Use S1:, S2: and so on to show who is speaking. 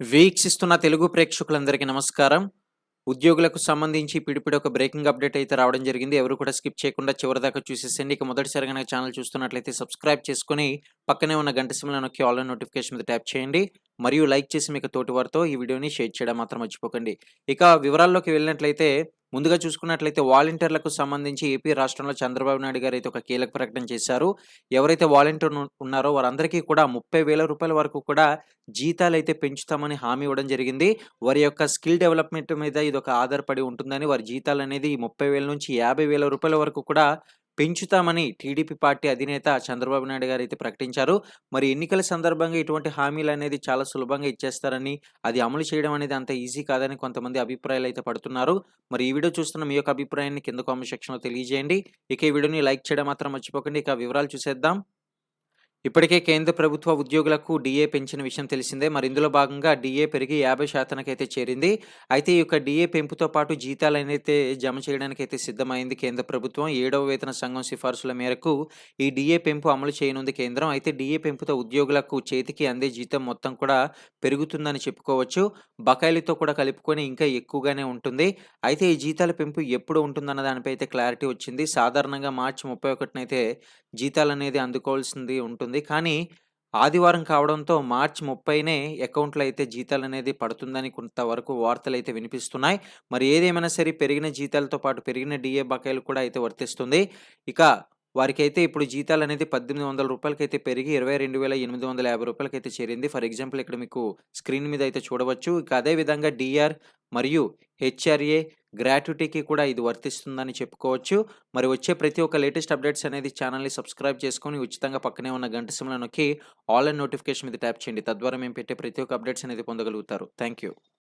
S1: వీక్షిస్తున్న తెలుగు ప్రేక్షకులందరికీ నమస్కారం. ఉద్యోగులకు సంబంధించి పిడిపిడి ఒక బ్రేకింగ్ అప్డేట్ అయితే రావడం జరిగింది. ఎవరు కూడా స్కిప్ చేయకుండా చివరి దాకా చూసేసండి ఇక మొదటిసారిగా కనుక ఛానల్ చూస్తున్నట్లయితే సబ్స్క్రైబ్ చేసుకుని పక్కనే ఉన్న గంట సిమ్లో నొక్కి ఆన్లైన్ నోటిఫికేషన్ మీద ట్యాప్ చేయండి. మరియు లైక్ చేసి మీకు తోటి వారితో ఈ వీడియోని షేర్ చేయడం మాత్రం మర్చిపోకండి. ఇక వివరాల్లోకి వెళ్ళినట్లయితే ముందుగా చూసుకున్నట్లయితే వాలంటీర్లకు సంబంధించి ఏపీ రాష్ట్రంలో చంద్రబాబు నాయుడు గారు అయితే ఒక కీలక ప్రకటన చేశారు. ఎవరైతే వాలంటీర్ ఉన్నారో వారందరికీ కూడా ముప్పై వేల రూపాయల వరకు కూడా జీతాలు అయితే పెంచుతామని హామీ ఇవ్వడం జరిగింది. వారి యొక్క స్కిల్ డెవలప్మెంట్ మీద ఇది ఒక ఆధారపడి ఉంటుందని వారి జీతాలు అనేది ముప్పై వేల నుంచి యాభై వేల రూపాయల వరకు కూడా పెంచుతామని టీడీపీ పార్టీ అధినేత చంద్రబాబు నాయుడు గారు అయితే ప్రకటించారు. మరి ఎన్నికల సందర్భంగా ఇటువంటి హామీలు అనేది చాలా సులభంగా ఇచ్చేస్తారని అది అమలు చేయడం అనేది అంత ఈజీ కాదని కొంతమంది అభిప్రాయాలు అయితే పడుతున్నారు. మరి ఈ వీడియో చూస్తున్న మీ యొక్క అభిప్రాయాన్ని కింద కామెంట్ సెక్షన్లో తెలియజేయండి. ఇక ఈ వీడియోని లైక్ చేయడం మాత్రం మర్చిపోకండి. ఇక వివరాలు చూసేద్దాం. ఇప్పటికే కేంద్ర ప్రభుత్వ ఉద్యోగులకు డిఏ పెంచిన విషయం తెలిసిందే. మరి ఇందులో భాగంగా డిఏ పెరిగి యాభై శాతానికి అయితే చేరింది. అయితే ఈ యొక్క డిఏ పెంపుతో పాటు జీతాలు అయితే జమ చేయడానికి అయితే సిద్ధమైంది కేంద్ర ప్రభుత్వం. ఏడవ వేతన సంఘం సిఫార్సుల మేరకు ఈ డిఏ పెంపు అమలు చేయనుంది కేంద్రం. అయితే డిఏ పెంపుతో ఉద్యోగులకు చేతికి అందే జీతం మొత్తం కూడా పెరుగుతుందని చెప్పుకోవచ్చు. బకాయిలతో కూడా కలుపుకొని ఇంకా ఎక్కువగానే ఉంటుంది. అయితే ఈ జీతాల పెంపు ఎప్పుడు ఉంటుందన్న దానిపై అయితే క్లారిటీ వచ్చింది. సాధారణంగా మార్చి ముప్పై ఒకటినైతే జీతాలు అనేది అందుకోవాల్సింది ఉంటుంది. కానీ ఆదివారం కావడంతో మార్చి ముప్పైనే అకౌంట్లో అయితే జీతాలు అనేది పడుతుందని కొంతవరకు వార్తలు అయితే వినిపిస్తున్నాయి. మరి ఏదేమైనా సరే పెరిగిన జీతాలతో పాటు పెరిగిన డిఏ బకాయిలు కూడా అయితే వర్తిస్తుంది. ఇక వారికైతే ఇప్పుడు జీతాలు అనేది పద్దెనిమిది వందల రూపాయలకైతే పెరిగి ఇరవై రెండు వేల ఎనిమిది వందల యాభై రూపాయలకైతే చేరింది. ఫర్ ఎగ్జాంపుల్ ఇక్కడ మీకు స్క్రీన్ మీద అయితే చూడవచ్చు. ఇక అదే విధంగా డిఆర్ మరియు హెచ్ఆర్ఏ గ్రాట్యుటీకి కూడా ఇది వర్తిస్తుందని చెప్పుకోవచ్చు. మరి వచ్చే ప్రతి ఒక్క లేటెస్ట్ అప్డేట్స్ అనేది ఛానల్ని సబ్స్క్రైబ్ చేసుకొని ఉచితంగా పక్కనే ఉన్న గంట సిమ్లో నొక్కి ఆన్లైన్ నోటిఫికేషన్ మీద ట్యాప్ చేయండి. తద్వారా మేము పెట్టే ప్రతి ఒక్క అప్డేట్స్ అనేది పొందగలుగుతారు. Thank you